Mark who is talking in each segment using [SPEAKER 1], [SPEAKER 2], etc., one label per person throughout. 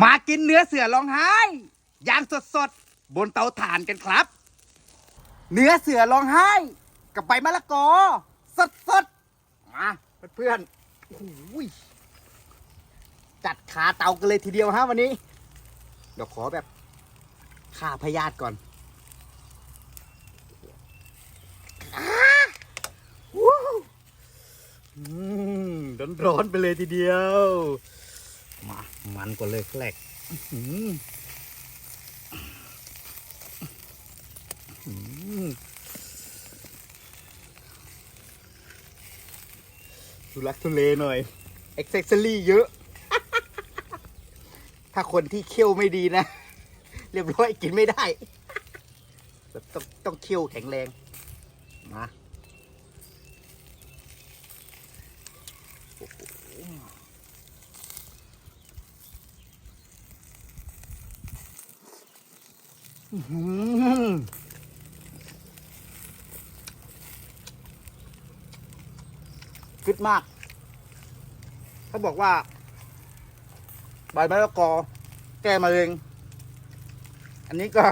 [SPEAKER 1] มากินเนื้อเสือร้องไห้ย่างสดๆบนเตาถ่านกันครับ เนื้อเสือร้องไห้ กับใบมะละกอ สดๆมาเพื่อนๆโอ้ยจัดขาเตากันเลยทีเดียวฮะวันนี้ เดี๋ยวขอแบบฆ่าพยาธิก่อนอ้าวู้อืมร้อนๆไปเลยทีเดียว มามันกว่าเลยแกลกอื้อหืออื้อหือทุลักทุเลหน่อยเอ็กเซสซอรี่เยอะ ถ้าคนที่เคี่ยวไม่ดีนะ เรียบร้อยกินไม่ได้แบบต้องต้องเคี่ยวแข็งแรง มาโอ้โห อื้อหือฟิตมาก เขาบอกว่า ใบมะละกอ แก้มะเร็ง อันนี้ก็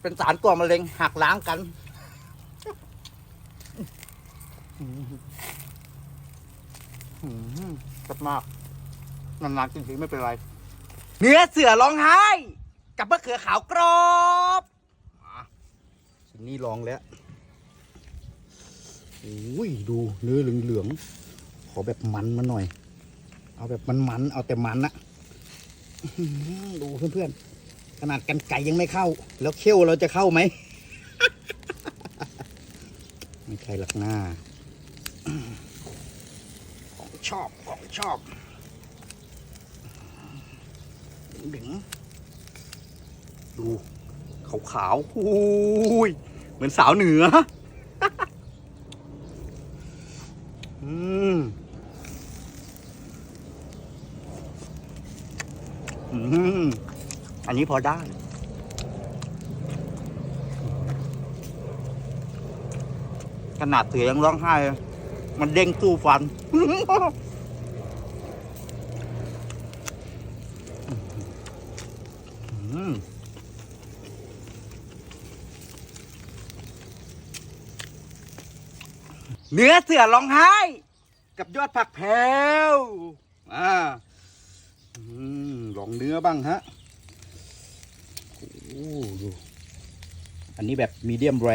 [SPEAKER 1] เป็นสารก่อมะเร็งหักล้างกันอืมชัดมาก นานๆกินทีไม่เป็นไร เนื้อเสือร้องไห้ กับมะเขือขาวกรอบชิ้นนี้ลองแล้วโอ้ยดูเนื้อเหลืองๆขอแบบมันมาหน่อย เอาแบบมันๆเอาแต่มันนะดูเพื่อนๆขนาดกันไก่ยังไม่เข้า แล้วเขี้ยวเราจะเข้าไหมไม่ใช่หลักหน้าของชอบของชอบดึง ดูขาวๆหูยเหมือนสาวเหนือ อืมอืมอันนี้พอได้ขนาดเสือยังร้องไห้ มันเด้งตู้ฟัน เนื้อเสือร้องไห้ กับยอดผักแพรวอ่าอลองเนื้อบ้างฮะโอ้ดูอันนี้แบบมีเดียมแร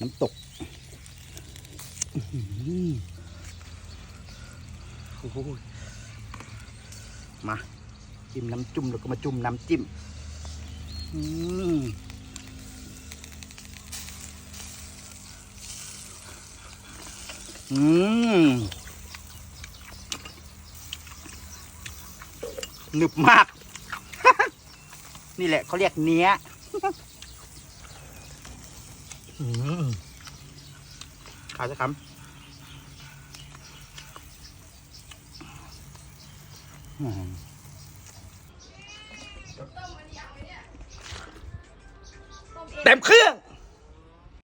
[SPEAKER 1] น้ำตกโอ้โหมา จิ้มน้ำจุ่มแล้วก็มาจุ่มน้ำจิ้ม อืม อืมหนึบมาก นี่แหละเขาเรียกเนี้ยอืมขายสักคำอืมเต็มเครื่อง